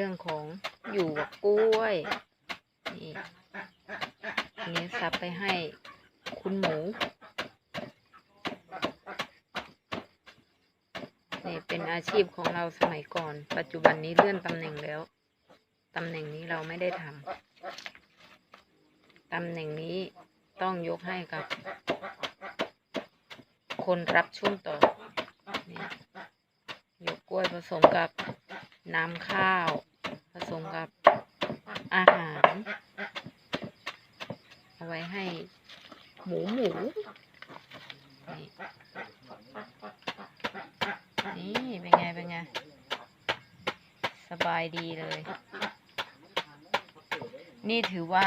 เรื่องของอยู่กับกล้วย นี่อันนี้สับไปให้คุณหมูนี่เป็นอาชีพของเราสมัยก่อน ปัจจุบันนี้เลื่อนตำแหน่งแล้ว ตำแหน่งนี้เราไม่ได้ทำตำแหน่งนี้ต้องยกให้กับ คนรับช่วงต่อนี่ยกกล้วยผสมกับน้ำข้าว สมกับอาหาร เอาไว้ให้หมูหมู นี่ เป็นไง เป็นไง สบายดีเลย นี่ถือว่า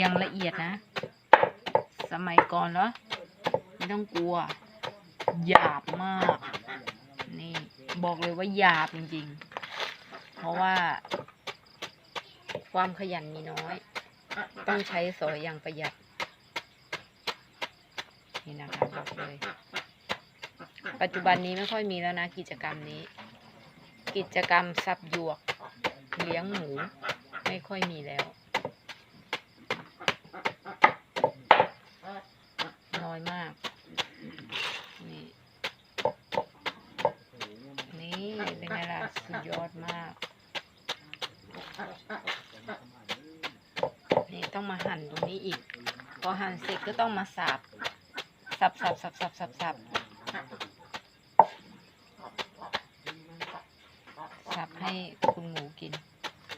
ยังละเอียดนะ สมัยก่อนเหรอ ไม่ต้องกลัว หยาบมาก นี่ บอกเลยว่าหยาบจริง ๆ เพราะว่า ความขยันมีน้อย ต้องใช้สอยอย่างประหยัด นี่นะคะบอกเลย ปัจจุบันนี้ไม่ค่อยมีแล้วนะกิจกรรมนี้ กิจกรรมสับหยวก เลี้ยงหมู ไม่ค่อยมีแล้ว น้อยมาก นี่ นี่เป็นไงล่ะ สุดยอดมาก นี่ต้องมาหั่นตรงนี้อีก พอหั่นเสร็จก็ต้องมาสับ สับสับสับสับสับสับสับให้คุณหมูกิน